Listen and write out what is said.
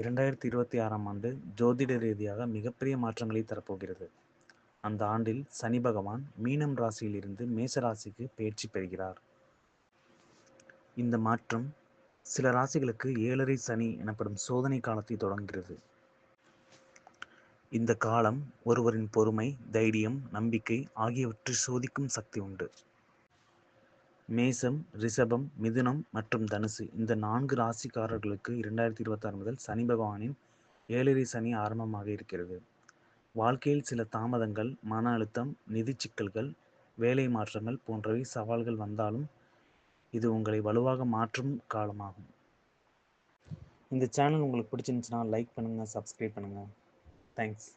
இரண்டாயிரத்தி இருபத்தி ஆறாம் ஆண்டு ஜோதிட ரீதியாக மிகப்பெரிய மாற்றங்களை தரப்போகிறது. அந்த ஆண்டில் சனி பகவான் மீனம் ராசியிலிருந்து மேச ராசிக்கு பயிற்சி பெறுகிறார். இந்த மாற்றம் சில ராசிகளுக்கு ஏழரை சனி எனப்படும் சோதனை காலத்தை தொடங்குகிறது. இந்த காலம் ஒருவரின் பொறுமை தைரியம் நம்பிக்கை ஆகியவற்றை சோதிக்கும் சக்தி உண்டு. மேசம் ரிஷபம் மிதுனம் மற்றும் தனுசு. இந்த நான்கு ராசிக்காரர்களுக்கு இரண்டாயிரத்தி இருபத்தாறு முதல் சனி பகவானின் ஏழரை சனி ஆரம்பமாக இருக்கிறது. வாழ்க்கையில் சில தாமதங்கள் மன அழுத்தம் நிதி சிக்கல்கள் வேலை மாற்றங்கள் போன்றவை சவால்கள் வந்தாலும் இது உங்களை வலுவாக மாற்றும் காலமாகும். இந்த சேனல் உங்களுக்கு பிடிச்சிருந்துச்சுன்னா லைக் பண்ணுங்கள் சப்ஸ்கிரைப் பண்ணுங்கள் தேங்க்ஸ்